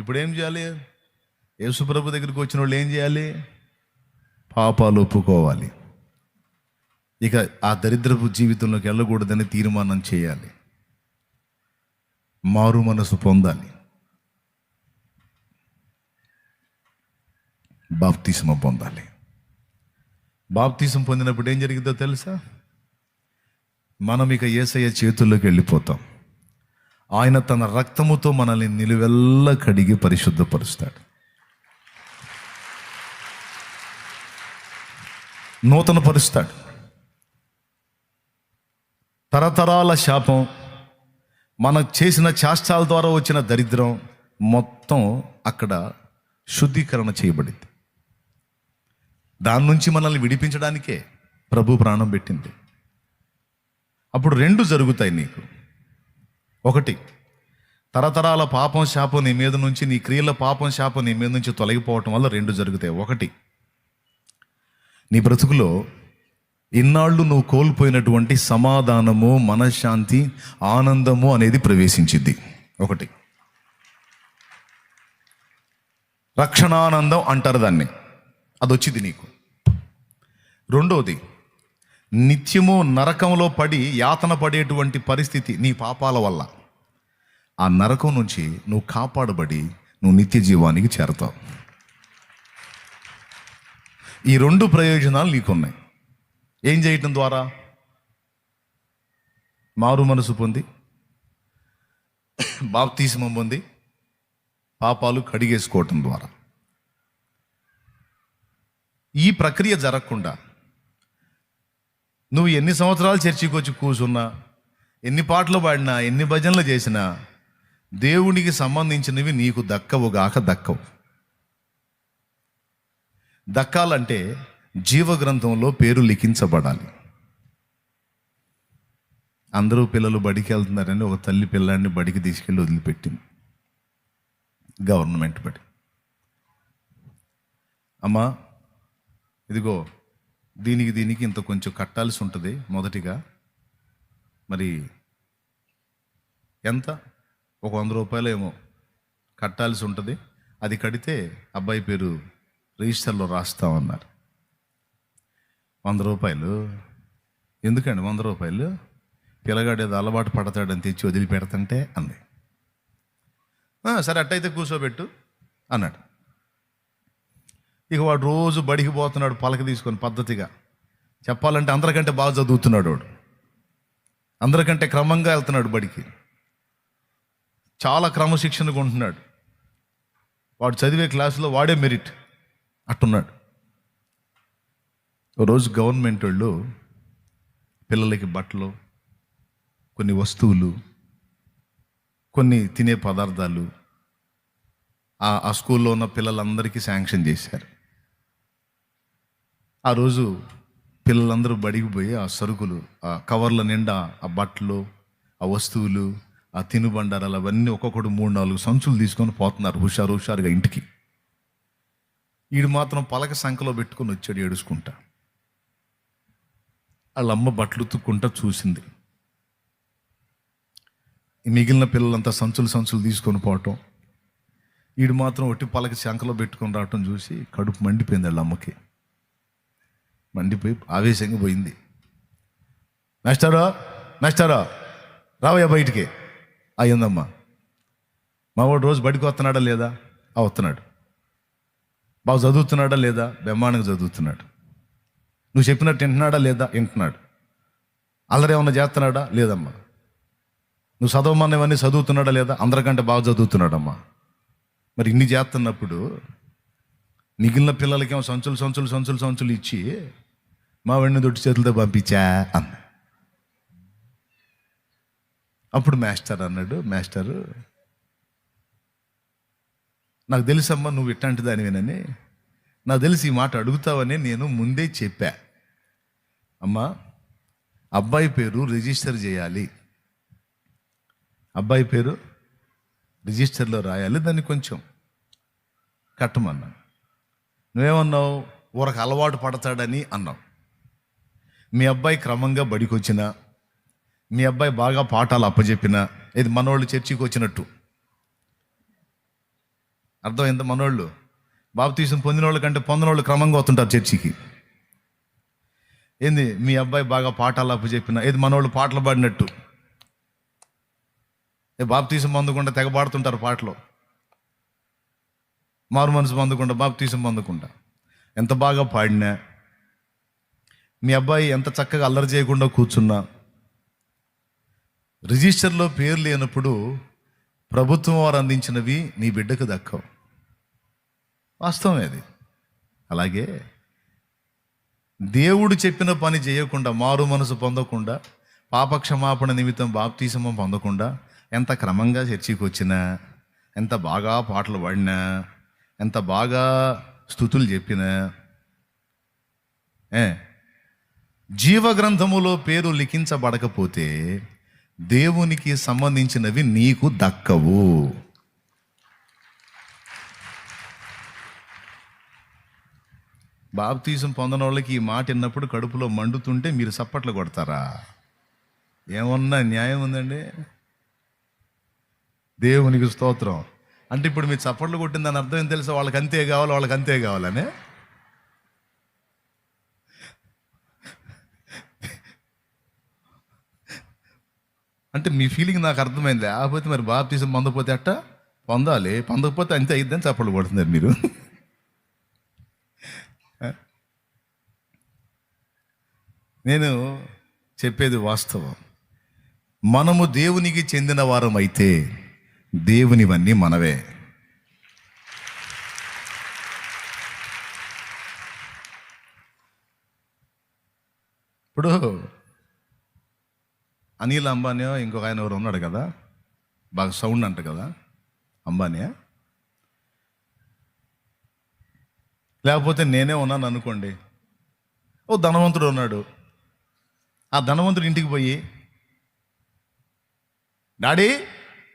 ఇప్పుడు ఏం చేయాలి యేసుప్రభు దగ్గరికి వచ్చిన వాళ్ళు ఏం చేయాలి? పాపాలు ఒప్పుకోవాలి. ఇక ఆ దరిద్రపు జీవితంలోకి వెళ్ళకూడదని తీర్మానం చేయాలి. మారు మనసు పొందాలి. బాప్తిస్మ పొందాలి. బాప్తిసం పొందినప్పుడు ఏం జరిగిందో తెలుసా? మనం ఇక ఏసయ్య చేతుల్లోకి వెళ్ళిపోతాం. ఆయన తన రక్తముతో మనల్ని నిలువెల్ల కడిగి పరిశుద్ధపరుస్తాడు. నూతన పరుస్తాడు తరతరాల శాపం మనం చేసిన చేష్టాల ద్వారా వచ్చిన దరిద్రం మొత్తం అక్కడ శుద్ధీకరణ చేయబడింది. దాని నుంచి మనల్ని విడిపించడానికే ప్రభు ప్రాణం పెట్టింది. అప్పుడు రెండు జరుగుతాయి నీకు. ఒకటి తరతరాల పాపం శాపం నీ మీద నుంచి నీ క్రియల పాపం శాపం నీ మీద నుంచి తొలగిపోవటం వల్ల రెండు జరుగుతాయి. ఒకటి నీ బ్రతుకులో ఇన్నాళ్ళు నువ్వు కోల్పోయినటువంటి సమాధానము మనశ్శాంతి ఆనందము అనేది ప్రవేశించింది ఒకటి రక్షణానందం అంటారు దాన్ని. అది వచ్చింది నీకు. రెండోది నిత్యము నరకంలో పడి యాతన పడేటువంటి పరిస్థితి నీ పాపాల వల్ల. ఆ నరకం నుంచి నువ్వు కాపాడబడి నువ్వు నిత్య జీవానికి చేరతావు. ఈ రెండు ప్రయోజనాలు నీకున్నాయి. ఏం చేయటం ద్వారా? మారు మనసు పొంది బాప్తీసమం పొంది పాపాలు కడిగేసుకోవటం ద్వారా. ఈ ప్రక్రియ జరగకుండా నువ్వు ఎన్ని సంవత్సరాలు చర్చికి వచ్చి కూర్చున్నా ఎన్ని పాటలు పాడినా ఎన్ని భజనలు చేసినా దేవునికి సంబంధించినవి నీకు దక్కవు గాక దక్కవు. దక్కాలంటే జీవగ్రంథంలో పేరు లిఖించబడాలి. అందరూ పిల్లలు బడికి వెళ్తున్నారని ఒక తల్లి పిల్లాన్ని బడికి తీసుకెళ్ళి వదిలిపెట్టింది. గవర్నమెంట్ బడి. అమ్మా ఇదిగో దీనికి దీనికి ఇంత కొంచెం కట్టాల్సి ఉంటుంది మొదటిగా. మరి ఎంత? ఒక వంద రూపాయలేమో కట్టాల్సి ఉంటుంది. అది కడితే అబ్బాయి పేరు రిజిస్టర్లో రాస్తామన్నారు. వంద రూపాయలు? ఎందుకండి వంద రూపాయలు? పిల్లగాడు ఏదో అలవాటు పడతాడని తెచ్చి వదిలిపెడతంటే అంది. సరే అట్టయితే కూర్చోబెట్టు అన్నాడు. ఇక వాడు రోజు బడికి పోతున్నాడు పలక తీసుకొని పద్ధతిగా. చెప్పాలంటే అందరికంటే బాగా చదువుతున్నాడు వాడు. అందరికంటే క్రమంగా వెళ్తున్నాడు బడికి. చాలా క్రమశిక్షణగా ఉంటున్నాడు. వాడు చదివే క్లాసులో వాడే మెరిట్. అట్టున్నాడు. రోజు గవర్నమెంట్ వాళ్ళు పిల్లలకి బట్టలు కొన్ని వస్తువులు కొన్ని తినే పదార్థాలు ఆ ఆ స్కూల్లో ఉన్న పిల్లలందరికీ శాంక్షన్ చేశారు. ఆ రోజు పిల్లలందరూ బడికి పోయి ఆ సరుకులు ఆ కవర్ల నిండా ఆ బట్టలు ఆ వస్తువులు ఆ తినుబండారాలు అవన్నీ ఒక్కొక్కడు మూడు నాలుగు సంచులు తీసుకొని పోతున్నారు హుషారు హుషారుగా ఇంటికి. వీడు మాత్రం పలక సంఖలో పెట్టుకొని వచ్చాడు ఏడుచుకుంటా. వాళ్ళ అమ్మ బట్టలు ఉతుక్కుంటా చూసింది. ఈ మిగిలిన పిల్లలంతా సంచులు సంచులు తీసుకొని పోవటం. వీడు మాత్రం ఒట్టి పలక శంకలో పెట్టుకొని రావటం చూసి కడుపు మండిపోయింది వాళ్ళ అమ్మకి మండిపోయి ఆవేశంగా పోయింది. నష్టారా నష్టారా రావయ్యా బయటికి. అయ్యిందమ్మా. మావాడు రోజు బడికి వస్తున్నాడా లేదా? ఆ వస్తున్నాడు. బాగా చదువుతున్నాడా లేదా? బ్రహ్మాండంగా చదువుతున్నాడు. నువ్వు చెప్పినట్టు వింటున్నాడా లేదా? వింటున్నాడు. అల్లరి ఏమన్నా చేస్తున్నాడా? లేదమ్మా. నువ్వు చదవమన్నవన్నీ చదువుతున్నాడా లేదా? అందరికంటే బాగా చదువుతున్నాడమ్మా. మరి ఇన్ని చేస్తున్నప్పుడు మిగిలిన పిల్లలకేమో సంచులు సంచులు సంచులు సంచులు ఇచ్చి మా వాడిని దొట్టి చేతులతో పంపించా అన్నా. అప్పుడు మాస్టర్ అన్నాడు మాస్టరు నాకు తెలుసమ్మా నువ్వు ఇట్లాంటి దానివేనని. నాకు తెలిసి ఈ మాట అడుగుతావని నేను ముందే చెప్పా. అమ్మా అబ్బాయి పేరు రిజిస్టర్ చేయాలి. అబ్బాయి పేరు రిజిస్టర్లో రాయాలి దాన్ని కొంచెం కట్టమన్నా నువ్వేమన్నావు? ఊరకు అలవాటు పడతాడని అన్నావు. మీ అబ్బాయి క్రమంగా బడికొచ్చినా మీ అబ్బాయి బాగా పాఠాలు అప్పచెప్పిన ఇది మనోళ్ళు చర్చికి వచ్చినట్టు. అర్థమైంది మనోళ్ళు? బాప్తీసం పొందిన వాళ్ళ కంటే పొందిన వాళ్ళు క్రమంగా వస్తుంటారు చర్చికి. ఏంది? మీ అబ్బాయి బాగా పాఠాలు అప్పు చెప్పిన ఏది మనోళ్ళు పాటలు పాడినట్టు. ఏ బాప్తీసం పొందకుండా తెగ పాడుతుంటారు పాటలు. మారు మనసు పొందకుండా బాప్తీసం పొందకుండా. ఎంత బాగా పాడినా మీ అబ్బాయి ఎంత చక్కగా అల్లరి చేయకుండా కూర్చున్నా రిజిస్టర్లో పేరు లేనప్పుడు ప్రభుత్వం వారు అందించినవి నీ బిడ్డకు దక్కవు. వాస్తవమే అది. అలాగే దేవుడు చెప్పిన పని చేయకుండా మారు మనసు పొందకుండా పాప క్షమాపణ నిమిత్తం బాప్తీసమం పొందకుండా ఎంత క్రమంగా చర్చికి వచ్చినా ఎంత బాగా పాటలు పాడినా ఎంత బాగా స్థుతులు చెప్పినా ఏ జీవగ్రంథములో పేరు లిఖించబడకపోతే దేవునికి సంబంధించినవి నీకు దక్కవు. బాప్తీసం పొందిన వాళ్ళకి ఈ మాట విన్నప్పుడు కడుపులో మండుతుంటే మీరు చప్పట్లు కొడతారా? ఏమన్నా న్యాయం ఉందండి? దేవునికి స్తోత్రం. అంటే ఇప్పుడు మీరు చప్పట్లు కొట్టిందని అర్థం ఏం తెలుసా? వాళ్ళకి అంతే కావాలి వాళ్ళకి అంతే కావాలనే? అంటే మీ ఫీలింగ్ నాకు అర్థమైంది లేకపోతే మరి బాప్తీసం పొందకపోతే అట్ట పొందాలి. పొందకపోతే అంతే అయిద్దని చప్పట్లు కొడుతున్నారు మీరు. నేను చెప్పేది వాస్తవం. మనము దేవునికి చెందిన వారం అయితే దేవునివన్నీ మనవే. ఇప్పుడు అనిల్ అంబానియో ఇంకొక ఆయన ఎవరు ఉన్నాడు కదా? బాగా సౌండ్ అంట కదా? అంబానియా లేకపోతే నేనే ఉన్నాను అనుకోండి. ఓ ధనవంతుడు ఉన్నాడు. ఆ ధనవంతుడు ఇంటికి పోయి డాడీ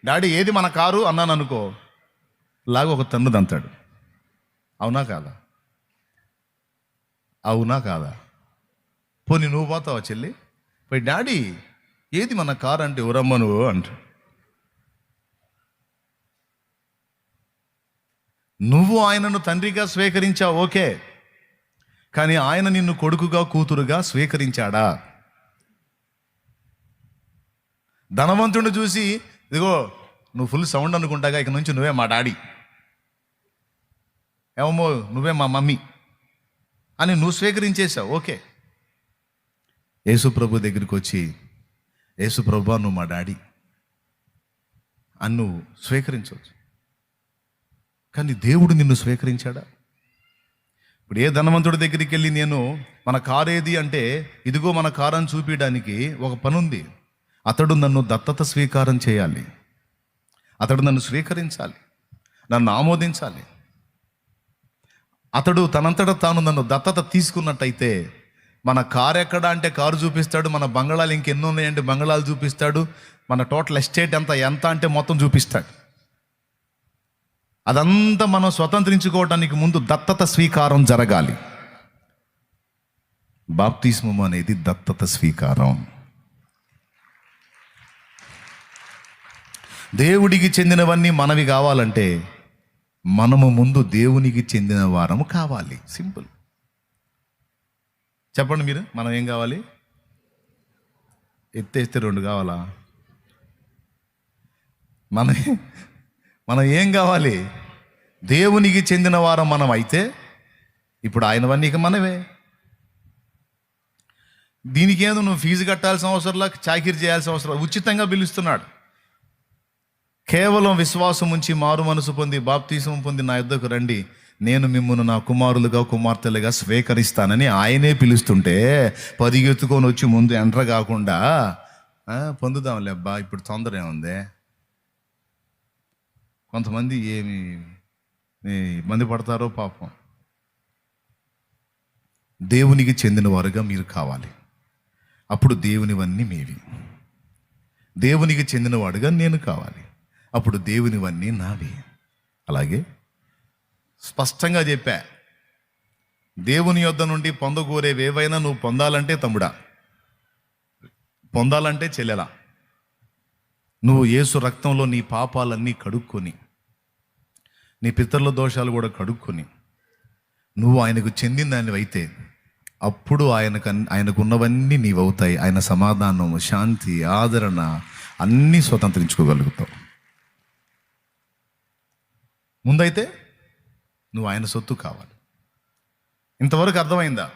డాడీ ఏది మన కారు? అన్నాను అనుకో. లాగా ఒక తన్ను దంతాడు. అవునా కాదా? అవునా కాదా? పోనీ నువ్వు పోతావా చెల్లి? పోయి డాడీ ఏది మన కారు అంటే ఎవరమ్మ నువ్వు అంట. నువ్వు ఆయనను తండ్రిగా స్వీకరించావు ఓకే. కానీ ఆయన నిన్ను కొడుకుగా కూతురుగా స్వీకరించాడా? ధనవంతుడిని చూసి ఇదిగో నువ్వు ఫుల్ సౌండ్ అనుకుంటాగా ఇక నుంచి నువ్వే మా డాడీ. ఏమో నువ్వే మా మమ్మీ. అని నువ్వు స్వీకరించేశావు ఓకే. యేసు ప్రభు దగ్గరికి వచ్చి యేసు ప్రభా నువ్వు మా డాడీ. అని నువ్వు స్వీకరించవచ్చు. కానీ దేవుడు నిన్ను స్వీకరించాడా? ఇప్పుడు ఏ ధనవంతుడి దగ్గరికి వెళ్ళి నేను మన కారు ఏది అంటే ఇదిగో మన కారు అని చూపించడానికి ఒక పని ఉంది అతడు నన్ను దత్తత స్వీకారం చేయాలి. అతడు నన్ను స్వీకరించాలి. నన్ను ఆమోదించాలి. అతడు తనంతట తాను నన్ను దత్తత తీసుకున్నట్టయితే మన కారు ఎక్కడ అంటే కారు చూపిస్తాడు మన బంగళాలు ఇంకెన్నో ఉన్నాయంటే బంగళాలు చూపిస్తాడు మన టోటల్ ఎస్టేట్ ఎంత ఎంత అంటే మొత్తం చూపిస్తాడు. అదంతా మనం స్వతంత్రించుకోవడానికి ముందు దత్తత స్వీకారం జరగాలి. బాప్తిస్మం అనేది దత్తత స్వీకారం. దేవుడికి చెందినవన్నీ మనవి కావాలంటే మనము ముందు దేవునికి చెందిన వారము కావాలి. సింపుల్. చెప్పండి మీరు మనం ఏం కావాలి? ఎత్తేస్తే రెండు కావాలా? మన మనం ఏం కావాలి? దేవునికి చెందిన వారం మనం అయితే ఇప్పుడు ఆయనవన్నీ ఇక మనవే. దీనికేదో నువ్వు ఫీజు కట్టాల్సిన అవసరంలా చాకిరి చేయాల్సిన అవసరం ఉచితంగా పిలుస్తున్నాడు కేవలం విశ్వాసం ఉంచి మారు మనసు పొంది బాప్తీసం పొంది నా యుద్ధకు రండి. నేను మిమ్మల్ని నా కుమారులుగా కుమార్తెలుగా స్వీకరిస్తానని ఆయనే పిలుస్తుంటే పరిగెత్తుకొని వచ్చి ముందు ఎంటర్ కాకుండా పొందుదాంలే అబ్బా ఇప్పుడు తొందర ఏముంది కొంతమంది ఏమి ఇబ్బంది పడతారో పాపం. దేవునికి చెందిన వారుగా మీరు కావాలి. అప్పుడు దేవునివన్నీ మీవి. దేవునికి చెందినవాడుగా నేను కావాలి. అప్పుడు దేవునివన్నీ నావి. అలాగే స్పష్టంగా చెప్పా. దేవుని యొద్ద నుండి పొందగోరేవి ఏవైనా నువ్వు పొందాలంటే తమ్ముడా. పొందాలంటే చెల్లెలా. నువ్వు యేసు రక్తంలో నీ పాపాలన్నీ కడుక్కొని నీ పితరుల దోషాలు కూడా కడుక్కొని నువ్వు ఆయనకు చెందిన దానివైతే అయితే అప్పుడు ఆయనకు అన్- ఆయనకు ఉన్నవన్నీ నీవవుతాయి. ఆయన సమాధానం శాంతి ఆదరణ అన్నీ స్వతంత్రించుకోగలుగుతావు. ముందైతే నువ్వు ఆయన సొత్తు కావాలి. ఇంతవరకు అర్థమైందా?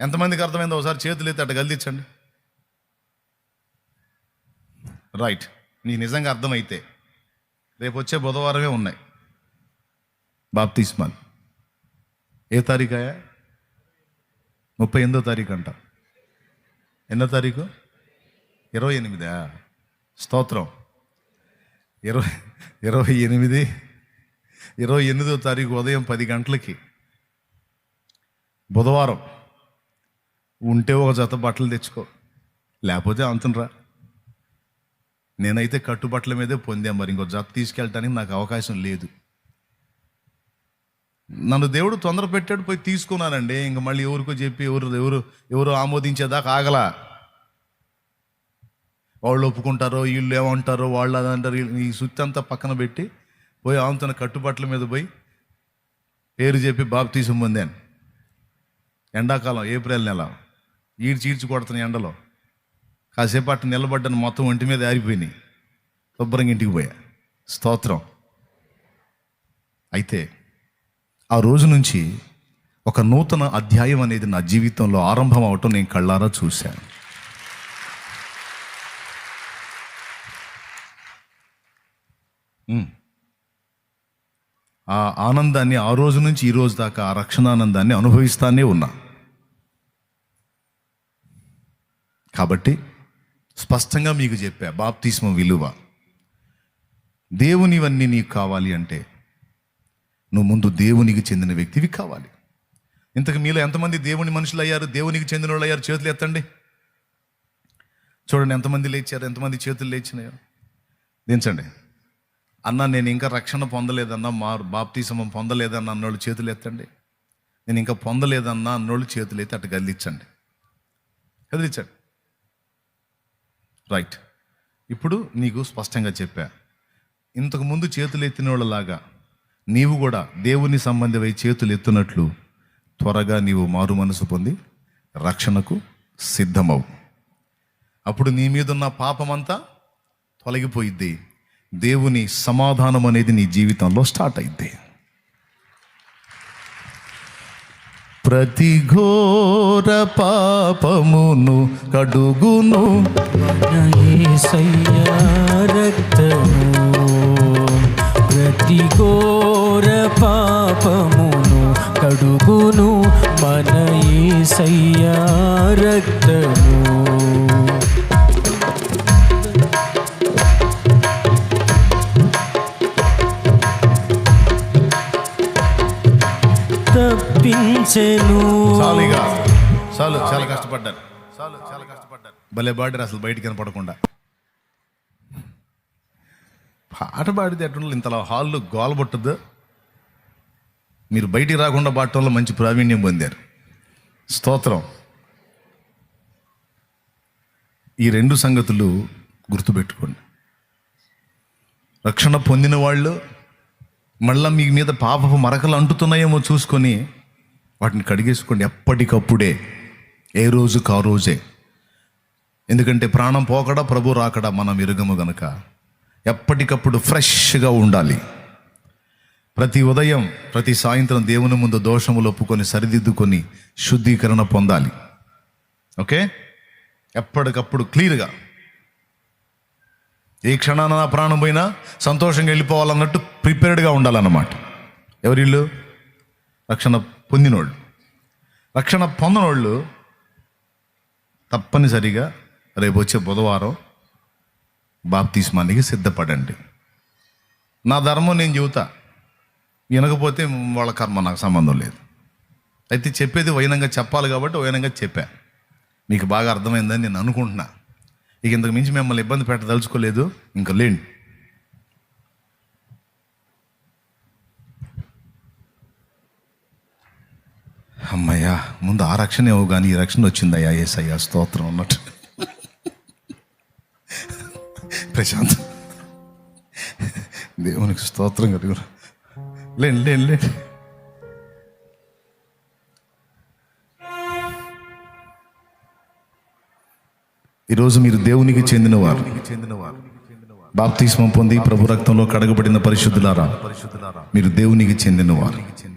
ఎంతమందికి అర్థమైందో ఒకసారి చేతులు ఎత్తి అట్ట గల్దించండి. రైట్ నీకు నిజంగా అర్థమైతే రేపు వచ్చే బుధవారమే ఉన్నాయి. బాప్తిస్మాన్ ఏ తారీఖాయా ముప్పై ఎనిమిదో తారీఖు అంట. ఎన్నో తారీఖు? ఇరవై ఎనిమిదా? స్తోత్రం. ఇరవై ఇరవై ఎనిమిది ఇరవై ఎనిమిదో తారీఖు ఉదయం పది గంటలకి బుధవారం ఉంటే ఒక జత బట్టలు తెచ్చుకో. లేకపోతే అంతనరా నేనైతే కట్టుబట్టల మీదే పొందాం మరి ఇంకో జత తీసుకెళ్ళటానికి నాకు అవకాశం లేదు. నన్ను దేవుడు తొందర పెట్టాడు పోయి తీసుకున్నానండి. ఇంక మళ్ళీ ఎవరికో చెప్పి ఎవరు ఎవరు ఎవరు ఆమోదించేదాకా ఆగలా. వాళ్ళు ఒప్పుకుంటారో వీళ్ళు ఏమంటారో వాళ్ళు అది అంటారు ఈ సుత్తి అంతా పక్కన పెట్టి పోయి ఆమె తన కట్టుబట్టల మీద పోయి పేరు చెప్పి బాప్తీసం పొందాను ఎండాకాలం ఏప్రిల్ నెల. ఈడ్చి ఈడ్చి కొడుతున్న ఎండలో. కాసేపు అట్టు నిలబడ్డాను మొత్తం ఒంటి మీద ఆరిపోయినాయి. శుభ్రంగా ఇంటికి పోయా. స్తోత్రం. అయితే ఆ రోజు నుంచి ఒక నూతన అధ్యాయం అనేది నా జీవితంలో ఆరంభం అవటం నేను కళ్ళారా చూశాను. Mm. ఆ ఆనందాన్ని ఆ రోజు నుంచి ఈ రోజు దాకా ఆ రక్షణానందాన్ని అనుభవిస్తానే ఉన్నా. కాబట్టి స్పష్టంగా మీకు చెప్పా బాప్తిస్మ విలువ. దేవునివన్నీ నీకు కావాలి అంటే నువ్వు ముందు దేవునికి చెందిన వ్యక్తివి కావాలి. ఇంతకు మీలో ఎంతమంది దేవుని మనుషులు అయ్యారు దేవునికి చెందిన వాళ్ళు అయ్యారు చేతులు ఎత్తండి. చూడండి ఎంతమంది లేచారు? ఎంతమంది చేతులు లేచినాయో. దించండి. అన్న నేను ఇంకా రక్షణ పొందలేదన్నా మా బాప్తీసమం పొందలేదన్న అన్నోళ్ళు చేతులు ఎత్తండి. నేను ఇంకా పొందలేదన్నా అన్నోళ్ళు చేతులు ఎత్తి అటు కదిలించండి కదిలించండి రైట్ ఇప్పుడు నీకు స్పష్టంగా చెప్పా. ఇంతకు ముందు చేతులు ఎత్తిన వాళ్ళలాగా నీవు కూడా దేవుని సంబంధమై చేతులు ఎత్తునట్లు త్వరగా నీవు మారు మనసు పొంది రక్షణకు సిద్ధమవు. అప్పుడు నీ మీద ఉన్న పాపమంతా తొలగిపోయిద్ది. దేవుని సమాధానం అనేది నీ జీవితంలో స్టార్ట్ అయింది ప్రతి ఘోర పాపమును కడుగును. రక్తము. ప్రతి ఘోర పాపమును కడుగును. మన యేసయ్యా రక్తము. తప్పించెను చాలు ఇక. చాలు చాలా కష్టపడ్డారు చాలు చాలా కష్టపడ్డారు భలే పాడారు అసలు బయటికి కనపడకుండా పాట పాడితే ఎట్లా ఇంతలా హాల్లో గోలబొట్టదు మీరు బయటికి రాకుండా పాడటంలో మంచి ప్రావీణ్యం పొందారు. స్తోత్రం. ఈ రెండు సంగతులు గుర్తుపెట్టుకోండి. రక్షణ పొందిన వాళ్ళు మళ్ళీ మీ మీద పాపపు మరకలు అంటుతున్నాయేమో చూసుకొని వాటిని కడిగేసుకోండి ఎప్పటికప్పుడే ఏ రోజుకు ఆ రోజే. ఎందుకంటే ప్రాణం పోకడా ప్రభు రాకడా మనం ఇరుగము గనక. ఎప్పటికప్పుడు ఫ్రెష్గా ఉండాలి. ప్రతి ఉదయం ప్రతి సాయంత్రం దేవుని ముందు దోషములు ఒప్పుకొని సరిదిద్దుకొని శుద్ధీకరణ పొందాలి. ఓకే? ఎప్పటికప్పుడు క్లియర్గా. ఏ క్షణాన నా ప్రాణం పోయినా సంతోషంగా వెళ్ళిపోవాలన్నట్టు ప్రిపేర్డ్గా ఉండాలన్నమాట. ఎవరిళ్ళు? రక్షణ పొందినోళ్ళు. రక్షణ పొందినోళ్ళు తప్పనిసరిగా రేపు వచ్చే బుధవారం బాప్తిస్మానికి సిద్ధపడండి. నా ధర్మం నేను చెబుతా. వినకపోతే వాళ్ళ కర్మ నాకు సంబంధం లేదు. అయితే చెప్పేది వైనంగా చెప్పాలి కాబట్టి వైనంగా చెప్పా. మీకు బాగా అర్థమైందని నేను అనుకుంటున్నా. ఇక ఇంతకు మించి మిమ్మల్ని ఇబ్బంది పెట్టదలుచుకోలేదు. ఇంకా లేండి. అమ్మయ్యా ముందు ఆ రక్షణ ఏవో కానీ ఈ రక్షణ వచ్చిందయ్యా ఏసయ్యా స్తోత్రం అన్నట్టు. ప్రశాంత్ దేవునికి స్తోత్రం కలుగు లేండి లేండి లేండి. ఈరోజు మీరు దేవునికి చెందినవారు. బాప్తిస్మం పొంది ప్రభు రక్తంలో కడగబడిన పరిశుద్ధులారా మీరు దేవునికి చెందినవారు.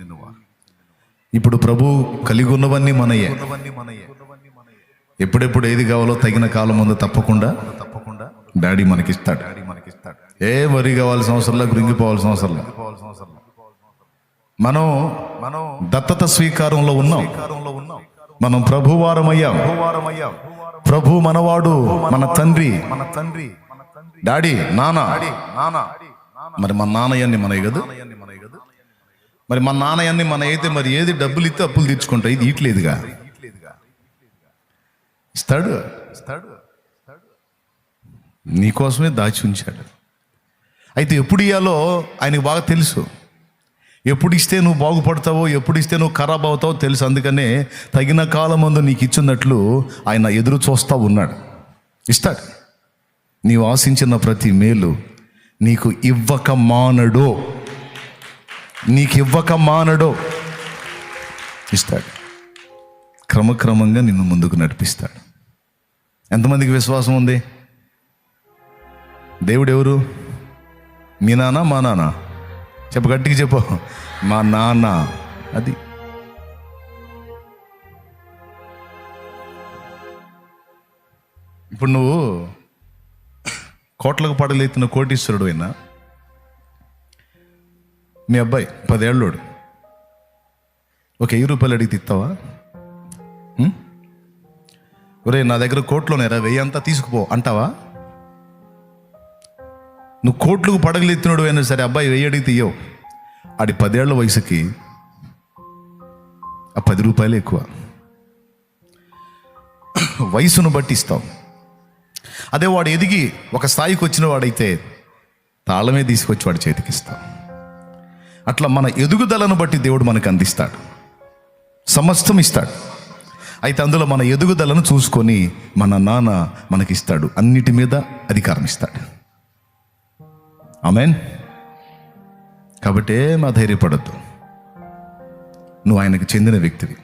ఇప్పుడు ప్రభు కలిగి ఉన్నవన్నీ మనయే. ఎప్పుడెప్పుడు ఏది కావాలో తగిన కాలం ముందు తప్పకుండా తప్పకుండా డాడీ మనకిస్తాడు. డాడీ మనకిస్తాడు ఏ వరి కావాల్సిన అవసరంలో లేదు కృంగిపోవాల్సిన అవసరం మనం మనం దత్తత స్వీకారంలో ఉన్నాం. మనం ప్రభువారమయ్యాం. ప్రభు మనవాడు మన తండ్రి. మన తండ్రి డాడీ నానా నాన్న. మరి మన నాన్నయ్యాన్ని మనయ్య కదా. మరి మా నాన్నయ్యన్ని మన అయితే మరి ఏది డబ్బులు ఇస్తే అప్పులు తీర్చుకుంటా? ఇది ఇట్లేదుగా. ఇస్తాడు. ఇస్తాడు నీకోసమే దాచి ఉంచాడు. అయితే ఎప్పుడు ఇయ్యాలో ఆయనకు బాగా తెలుసు. ఎప్పుడు ఇస్తే నువ్వు బాగుపడతావో ఎప్పుడు ఇస్తే నువ్వు ఖరాబ్ అవుతావో తెలుసు. అందుకనే తగిన కాలం ముందు నీకు ఇచ్చినట్లు ఆయన ఎదురు చూస్తూ ఉన్నాడు. ఇస్తాడు. నీవు ఆశించిన ప్రతి మేలు నీకు ఇవ్వక మానడో. నీకు ఇవ్వక మానడో ఇస్తాడు. క్రమక్రమంగా నిన్ను ముందుకు నడిపిస్తాడు. ఎంతమందికి విశ్వాసం ఉంది? దేవుడు ఎవరు మీ నాన్న మా నాన్న? చెప్పు గట్టిగా చెప్పు. మా నాన్న. అది. ఇప్పుడు నువ్వు కోట్లకు పడలేతున్న కోటీశ్వరుడు అయినా మీ అబ్బాయి పదేళ్ళోడు. ఒక వెయ్యి రూపాయలు అడిగి తిస్తావా ఒరే నా దగ్గర కోట్లోనేరా వెయ్యి అంతా తీసుకుపో అంటావా? నువ్వు కోట్లకు పడగలు ఎత్తినోడు అయినా సరే అబ్బాయి వెయ్యి అడిగి తీయవు. ఆడి పదేళ్ళ వయసుకి ఆ పది రూపాయలు ఎక్కువ. వయసును బట్టి ఇస్తావు. అదే వాడు ఎదిగి ఒక స్థాయికి వచ్చిన వాడైతే తాళమే తీసుకొచ్చి వాడి చేతికి ఇస్తాం అట్లా మన ఎదుగుదలను బట్టి దేవుడు మనకు అందిస్తాడు. సమస్తం ఇస్తాడు. అయితే అందులో మన ఎదుగుదలను చూసుకొని మన నాన్న మనకిస్తాడు. అన్నిటి మీద అధికారం ఇస్తాడు. ఆమెన్. కాబట్టి మా ధైర్యపడద్దు నువ్వు ఆయనకు చెందిన వ్యక్తివి.